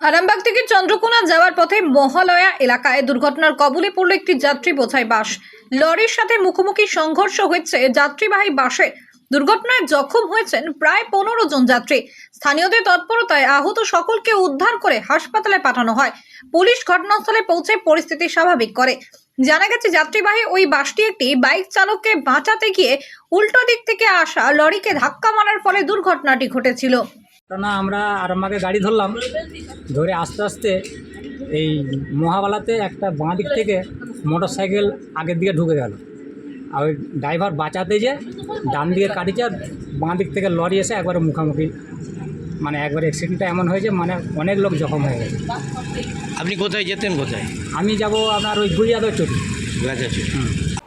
আরামবাগ থেকে চন্দ্রকোনা যাওয়ার পথে মহালয়া এলাকায় দুর্ঘটনার কবলে পড়ল একটি যাত্রী বোঝাই বাস। লরির সাথে মুখোমুখি সংঘর্ষ হয়েছে যাত্রীবাহী বাসে। দুর্ঘটনায় জখম হয়েছেন প্রায় পনেরো জন যাত্রী। স্থানীয়দের তৎপরতায় আহত সকলকে উদ্ধার করে হাসপাতালে পাঠানো হয়। পুলিশ ঘটনাস্থলে পৌঁছে পরিস্থিতি স্বাভাবিক করে। জানা গেছে, যাত্রীবাহী ওই বাসটি একটি বাইক চালককে বাঁচাতে গিয়ে উল্টো দিক থেকে আসা লরিকে ধাক্কা মারার ফলে দুর্ঘটনাটি ঘটেছিল। আমরা আরামবাগে গাড়ি ধরলাম। ধরে আস্তে আস্তে এই মহাবালাতে একটা বাঁ দিক থেকে মোটর সাইকেল আগের দিকে ঢুকে গেল। আর ওই ড্রাইভার বাঁচাতে যে ডান দিকে কাটিছে আর বাঁ দিক থেকে লরি এসে একবারে মুখামুখি মানে একবার অ্যাক্সিডেন্টটা এমন হয়েছে মানে অনেক লোক জখম হয়ে গেছে। আপনি কোথায় যেতেন কোথায়? আমি যাব আপনার ওই গুলিয়াদর চটি গাছাচি